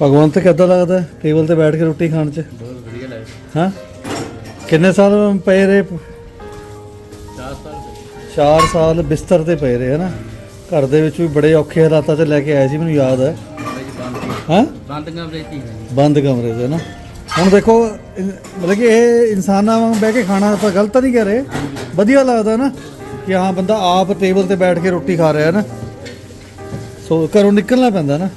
ਭਗਵੰਤ ਕਿੱਦਾਂ ਲੱਗਦਾ ਟੇਬਲ ਤੇ ਬੈਠ ਕੇ ਰੋਟੀ ਖਾਣ 'ਚ? ਬਹੁਤ ਵਧੀਆ ਹਾਂ? ਕਿੰਨੇ ਸਾਲ ਪਏ ਰਹੇ? 4 ਸਾਲ 4 ਸਾਲ ਬਿਸਤਰ ਤੇ ਪਏ ਰਹੇ ਹਨਾ? ਘਰ ਦੇ ਵਿੱਚ ਵੀ ਬੜੇ ਔਖੇ ਹਾਲਾਤਾਂ 'ਚ ਲੈ ਕੇ ਆਏ ਸੀ ਮੈਨੂੰ ਯਾਦ ਹੈ। ਹਾਂ? ਬੰਦ ਕਮਰੇ 'ਚ ਹੀ ਹੈ ਬੰਦ ਕਮਰੇ 'ਚ ਨਾ ਹੁਣ ਦੇਖੋ ਮਤਲਬ ਕਿ ਇਹ ਇਨਸਾਨਾਂ ਵਾਂਗ ਬਹਿ ਕੇ ਖਾਣਾ ਆਪਾਂ ਗਲਤ ਤਾਂ ਨਹੀਂ ਕਰ ਰਹੇ। ਵਧੀਆ ਲੱਗਦਾ ਨਾ ਕਿ ਹਾਂ ਬੰਦਾ ਆਪ ਟੇਬਲ ਤੇ ਬੈਠ ਕੇ ਰੋਟੀ ਖਾ ਰਿਹਾ ਨਾ ਸੋ ਘਰੋਂ ਨਿਕਲਣਾ ਪੈਂਦਾ ਨਾ।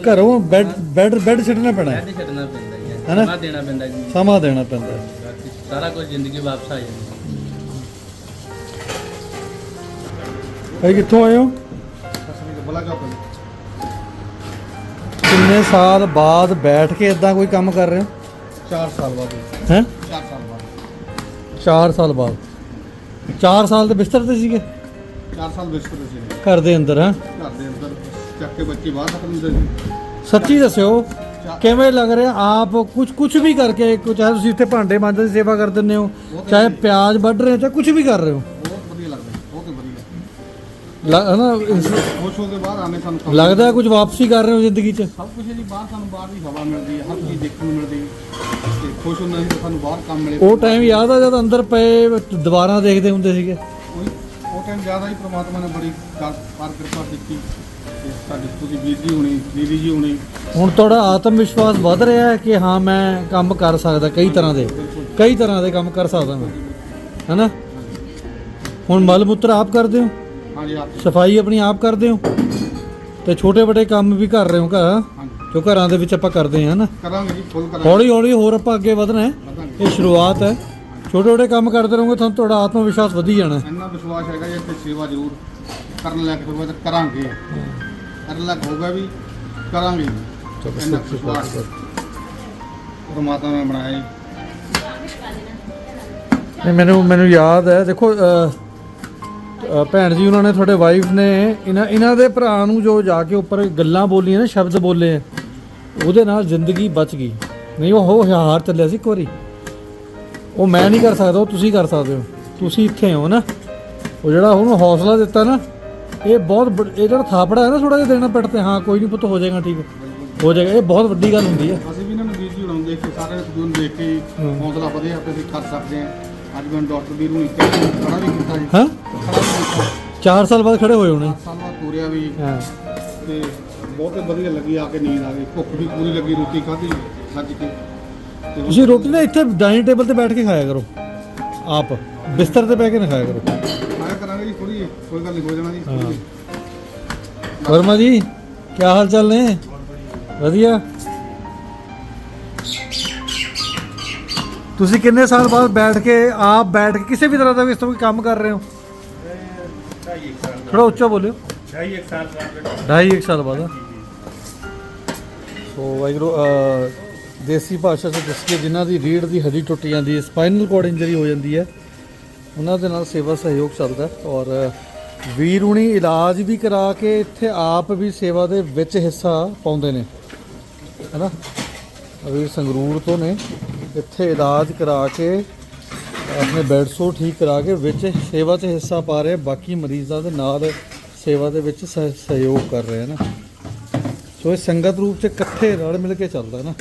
ਘਰੋਂ ਬੈੱਡ ਬੈੱਡ ਬੈੱਡ ਛੱਡਣਾ ਪੈਣਾ। ਹੈ। ਬੈੱਡ ਛੱਡਣਾ ਪੈਂਦਾ ਹੈਨਾ? ਸਮਾਂ ਦੇਣਾ ਪੈਂਦਾ ਜੀ। ਸਮਾਂ ਦੇਣਾ ਪੈਂਦਾ। ਹੈ। ਬਾਕੀ ਸਾਰਾ ਕੁਝ ਜ਼ਿੰਦਗੀ ਵਾਪਸ ਆ ਜਾਂਦੀ ਭਾਈ ਕਿੱਥੋਂ ਆਏ ਹੋ? ਕਿੰਨੇ ਸਾਲ ਬਾਅਦ ਬੈਠ ਕੇ ਇਦਾਂ ਕੋਈ ਕੰਮ ਕਰ ਰਹੇ ਹੋ? 4 ਸਾਲ ਬਾਅਦ। ਹੈ? 4 ਸਾਲ ਬਾਅਦ। 4 ਸਾਲ ਬਾਅਦ। 4 ਸਾਲ ਤੇ ਬਿਸਤਰ ਤੇ ਸੀਗੇ? 4 ਸਾਲ ਬਿਸਤਰ ਤੇ ਸੀ ਘਰ ਦੇ ਅੰਦਰ ਹਾਂ? ਘਰ ਦੇ ਅੰਦਰ ਚੱਕ ਕੇ ਬੱਚੇ ਬਾਹਰ ਨਿਕਲ ਹੁੰਦੇ ਸੀ। ਸੱਚੀ ਦੱਸਿਓ ਕਿਵੇਂ ਲੱਗ ਰਿਹਾ? ਆਪ ਕੁਝ ਕੁਝ ਵੀ ਕਰਕੇ ਕੁਝ ਚਾਹੇ ਤੁਸੀਂ ਇੱਥੇ ਭਾਂਡੇ ਮਾਂਜਣ ਦੀ ਸੇਵਾ ਕਰ ਦਿੰਦੇ ਹੋ ਚਾਹੇ ਪਿਆਜ਼ ਵੱਢ ਰਹੇ ਹੋ ਚਾਹੇ ਕੁਝ ਵੀ ਕਰ ਰਹੇ ਹੋ। ਬਹੁਤ ਵਧੀਆ ਲੱਗਦਾ ਬਹੁਤ ਹੀ ਵਧੀਆ। ਲ- ਹਨਾ ਇਸ- ਖੁਸ਼ ਹੋ ਕੇ ਬਾਹਰ ਆਨੇ ਸਾਨੂੰ ਕੰਮ- ਲੱਗਦਾ ਕੁਝ ਵਾਪਸੀ ਕਰ ਰਹੇ ਹੋ ਜ਼ਿੰਦਗੀ 'ਚ? ਸਭ ਕੁਝ ਜੀ ਬਾਹਰ ਸਾਨੂੰ ਬਾਹਰ ਦੀ ਹਵਾ ਮਿਲਦੀ ਹੈ ਹਰ ਚੀਜ਼ ਦੇਖਣ ਨੂੰ ਮਿਲਦੀ ਹੈ। ਤੇ ਖੁਸ਼ ਹੁੰਦਾ ਸੀ ਕਿ ਸਾਨੂੰ ਬਾਹਰ ਕੰਮ ਮਿਲੇ। ਉਹ ਟਾਈਮ ਯਾਦ ਆ ਜਦ ਅੰਦਰ ਪਏ ਦੁਬਾਰਾ ਦੇਖਦੇ ਹੁੰਦੇ ਸੀਗੇ। ਟਾਈਮ ਜ਼ਿਆਦਾ ਹੀ ਪ੍ਰਮਾਤਮਾ ਨੇ ਬੜੀ ਪਰ ਕਿਰਪਾ ਕੀਤੀ ਤੇ ਸਾਡੇ ਤੁਸੀਂ ਵੀਰ ਜੀ ਹੋਣੀ ਦੀਦੀ ਜੀ ਹੋਣੀ। ਹੁਣ ਤੁਹਾਡਾ ਆਤਮ ਵਿਸ਼ਵਾਸ ਵੱਧ ਰਿਹਾ ਹੈ ਕਿ ਹਾਂ ਮੈਂ ਕੰਮ ਕਰ ਸਕਦਾ ਕਈ ਤਰ੍ਹਾਂ ਦੇ ਕਈ ਤਰ੍ਹਾਂ ਦੇ ਕੰਮ ਕਰ ਸਕਦਾ ਮੈਂ। ਹੈਨਾ? ਹੁਣ ਮਲ ਮੂਤਰ ਆਪ ਕਰਦੇ ਹੋ? ਹਾਂਜੀ ਆਪ ਸਫ਼ਾਈ ਆਪਣੀ ਆਪ ਕਰਦੇ ਹੋ? ਤੇ ਛੋਟੇ ਵੱਡੇ ਕੰਮ ਵੀ ਕਰ ਰਹੇ ਹੋ ਘਰ? ਜੋ ਘਰਾਂ ਦੇ ਵਿੱਚ ਆਪਾਂ ਕਰਦੇ ਹਾਂ ਨਾ ਕਰਾਂਗੇ ਜੀ ਫੁੱਲ ਕਰਾਂਗੇ। ਹੌਲੀ ਹੌਲੀ ਹੋਰ ਆਪਾਂ ਅੱਗੇ ਵਧਣਾ ਹੈ। ਇਹ ਸ਼ੁਰੂਆਤ ਹੈ। ਛੋਟੇ ਛੋਟੇ ਕੰਮ ਕਰਦੇ ਰਹੋਗੇ ਤੁਹਾਨੂੰ ਤੁਹਾਡਾ ਆਤਮ ਵਿਸ਼ਵਾਸ ਵਧੀ ਜਾਣਾ। ਇੰਨਾ ਵਿਸ਼ਵਾਸ ਹੈਗਾ ਜੀ ਇੱਥੇ ਸੇਵਾ ਜ਼ਰੂਰ ਕਰਨ ਲੱਗ ਪਏ ਤਾਂ ਕਰਾਂਗੇ। ਕਰਨ ਲੱਗ ਹੋਗਾ ਵੀ ਕਰਾਂਗੇ ਇੰਨਾ ਵਿਸ਼ਵਾਸ ਪਰਮਾਤਮਾ ਨੇ ਬਣਾਇਆ ਜੀ। ਨਹੀਂ ਮੈਨੂੰ ਮੈਨੂੰ ਯਾਦ ਹੈ ਦੇਖੋ ਭੈਣ ਜੀ ਉਹਨਾਂ ਨੇ ਤੁਹਾਡੇ ਵਾਈਫ ਨੇ ਇਹਨਾਂ ਇਹਨਾਂ ਦੇ ਭਰਾ ਨੂੰ ਜੋ ਜਾ ਕੇ ਉੱਪਰ ਗੱਲਾਂ ਬੋਲੀਆਂ ਨੇ ਸ਼ਬਦ ਬੋਲੇ ਉਹਦੇ ਨਾਲ ਜ਼ਿੰਦਗੀ ਬਚ ਗਈ। ਨਹੀਂ ਉਹ ਹਾਰ ਚੱਲਿਆ ਸੀ ਇੱਕ ਵਾਰੀ। ਉਹ ਮੈਂ ਨਹੀਂ ਕਰ ਸਕਦਾ ਉਹ ਤੁਸੀਂ ਕਰ ਸਕਦੇ ਹੋ। ਤੁਸੀਂ ਇੱਥੇ ਹੋ ਨਾ। ਉਹ ਜਿਹੜਾ ਉਹਨੂੰ ਹੌਸਲਾ ਦਿੱਤਾ ਨਾ ਇਹ ਬਹੁਤ ਇਹ ਜਿਹੜਾ ਥਾਪੜਾ ਹੈ ਨਾ ਥੋੜਾ ਜਿਹਾ ਦੇਣਾ ਪਿੱਟ ਤੇ ਹਾਂ ਕੋਈ ਨਹੀਂ ਪੁੱਤ ਹੋ ਜਾਏਗਾ ਠੀਕ ਹੋ। ਜਾਏਗਾ ਇਹ ਬਹੁਤ ਵੱਡੀ ਗੱਲ ਹੁੰਦੀ ਹੈ। ਅਸੀਂ ਵੀ ਇਹਨਾਂ ਨੂੰ ਵੀਰ ਜੀ ਹੁਣਾਂ ਨੂੰ ਦੇਖ ਕੇ ਸਾਰੇ ਨੂੰ ਦੇਖ ਕੇ। ਹੌਸਲਾ ਵਧਿਆ ਤੇ ਅਸੀਂ ਕਰ ਸਕਦੇ ਹਾਂ। ਅੱਜ ਮੈਂ ਡਾਕਟਰ ਵੀਰ ਨੂੰ ਇੱਕ ਖੜਾ ਵੀ ਕੀਤਾ ਜੀ। ਹਾਂ? ਖੜਾ ਵੀ ਕੀਤਾ। 4 ਸਾਲ ਬਾਅਦ ਖੜੇ ਹੋਏ ਹੋਣੇ। ਸਾਲ ਬਾਅਦ ਤੁਰਿਆ ਵੀ। ਹਾਂ। ਤੇ ਬਹੁਤ ਵਧੀਆ ਲੱਗੀ ਆ ਕੇ ਨੀਂਦ ਆ ਗਈ। ਭੁੱਖ ਵੀ ਪੂਰੀ ਲੱਗੀ ਰੋਟੀ ਖਾਧੀ ਰੱਜ ਕੇ। ਤੁਸੀਂ ਰੋਟੀ ਨਾ ਇੱਥੇ ਡਾਈਨਿੰਗ ਟੇਬਲ ਤੇ ਬੈਠ ਕੇ ਖਾਇਆ ਕਰੋ। ਆਪ ਬਿਸਤਰ ਤੇ ਬਹਿ ਕੇ ਨਾ ਖਾਇਆ ਕਰੋ। ਆਇਆ ਕਰਾਂਗੇ ਜੀ ਥੋੜੀ ਕੋਈ ਗੱਲ ਨਹੀਂ ਹੋ ਜਾਣਾ ਜੀ ਥੋੜ੍ਹੀ ਜਿਹੀ। ਵਰਮਾ ਜੀ ਕੀ ਹਾਲ ਚਾਲ ਨੇ? ਵਧੀਆ? ਤੁਸੀਂ ਕਿੰਨੇ ਸਾਲ ਬਾਅਦ ਬੈਠ ਕੇ ਆਪ ਬੈਠ ਕੇ ਕਿਸੇ ਵੀ ਤਰ੍ਹਾਂ ਦਾ ਵੀ ਇਸ ਤੋਂ ਕੋਈ ਕੰਮ ਕਰ ਰਹੇ ਹੋ? ਥੋੜਾ ਉੱਚਾ ਬੋਲਿਓ। ਢਾਈ ਇੱਕ ਸਾਲ ਬਾਅਦ। ਸੋ ਵਾਹਿਗੁਰੂ ਦੇਸੀ ਭਾਸ਼ਾ 'ਚ ਦੱਸੀਏ ਜਿਨ੍ਹਾਂ ਦੀ ਰੀੜ ਦੀ ਹੱਡੀ ਟੁੱਟ ਜਾਂਦੀ ਹੈ ਸਪਾਈਨਲ ਕੋਰਡ ਇੰਜਰੀ ਹੋ ਜਾਂਦੀ ਹੈ, ਉਹਨਾਂ ਦੇ ਨਾਲ ਸੇਵਾ ਸਹਿਯੋਗ ਚੱਲਦਾ ਔਰ ਵੀਰੂਣੀ ਇਲਾਜ ਵੀ ਕਰਾ ਕੇ ਇੱਥੇ ਆਪ ਵੀ ਸੇਵਾ ਦੇ ਵਿੱਚ ਹਿੱਸਾ ਪਾਉਂਦੇ ਨੇ, ਹੈਨਾ? ਵੀਰ ਸੰਗਰੂਰ ਤੋਂ ਨੇ, ਇੱਥੇ ਇਲਾਜ ਕਰਾ ਕੇ, ਆਪਣੇ ਬੈੱਡ ਸੋ ਠੀਕ ਕਰਾ ਕੇ ਵਿੱਚ ਸੇਵਾ 'ਚ ਹਿੱਸਾ ਪਾ ਰਹੇ, ਬਾਕੀ ਮਰੀਜ਼ਾਂ ਦੇ ਨਾਲ ਸੇਵਾ ਦੇ ਵਿੱਚ ਸਹਿਯੋਗ ਕਰ ਰਹੇ ਹਨ ਸੋ ਇਹ ਸੰਗਤ ਰੂਪ 'ਚ ਇਕੱਠੇ ਰਲ ਮਿਲ ਕੇ ਚੱਲਦਾ ਹੈ ਨਾ।